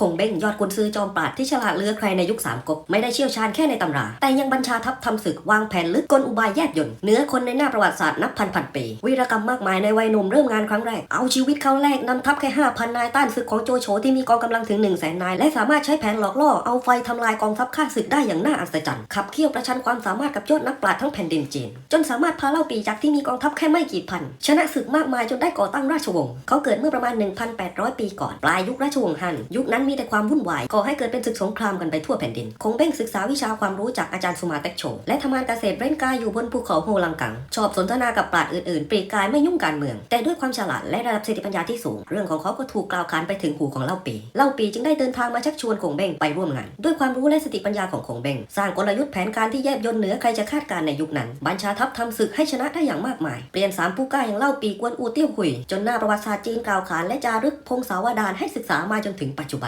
คงเบ้งยอดกุนซือจอมปราดที่ฉลาดเลือใครในยุคสามก๊กไม่ได้เชี่ยวชาญแค่ในตำรา แต่ยังบัญชาทัพทำศึกวางแผนลึกกลอุบายแยบยนต์เหนือคนในหน้าประวัติศาสตร์นับพันพันปีวีรกรรมมากมายในวัยหนุ่มเริ่มงานครั้งแรก เอาชีวิตเขาแลกนำทัพแค่ห้าพันนายต้านศึกของโจโฉที่มีกองกำลังถึง1นึ่งแสนนายและสามารถใช้แผนหลอกล่อเอาไฟทำลายกองทัพข้าศึกได้อย่างน่าอัศจรรย์ขับเคี่ยวประชันความสามารถกับยอดนักปราชญ์ทั้งแผ่นดินจีน จนสามารถพาเล่าปีจากที่มีกองทัพแค่ไม่กี่พันชนะศึกมากมายจนได้ก่อตั้งราชวงศ์เขาเกิดเมื่อประมาณ 1,800 ปีก่อนปลายยุคราชวงศ์ฮั่นยุคนั้นมีแต่ความวุ่นวายก่อให้เกิดเป็นศึกสงครามกันไปทั่วแผ่นดิน คงเบ้งศึกษาวิชาความรู้จากอาจารย์สุมาเต็กโชและทำงานเกษตรเร้นกายอยู่บนภูเขาโฮลังกัง ชอบสนทนากับปราชญ์อื่นๆ ปรีกายไม่ยุ่งการเมือง แต่ด้วยความฉลาดและระดับสติปัญญาที่สูง เรื่องของเขาก็ถูกกล่าวขานไปถึงหูของเล่าปี เล่าปีจึงได้เดินทางมาชักชวนคงเบ้งไปร่วมงาน ด้วยความรู้และสติปัญญาของคงเบ้งสร้างกลยุทธ์แผนการที่แยบยลเหนือใครจะคาดการณ์ในยุคนั้น บัญชาทัพทำศึกให้ชนะได้อย่างมากมาย เปลี่ยนสามผู้กล้าอย่างเล่าปีกวนอูเตี้ยวหุย จนหน้าประวัติศาสตร์จีนกล่าวขานและจารึกพงศาวดารให้ศึกษามาจนถึงปัจจุบัน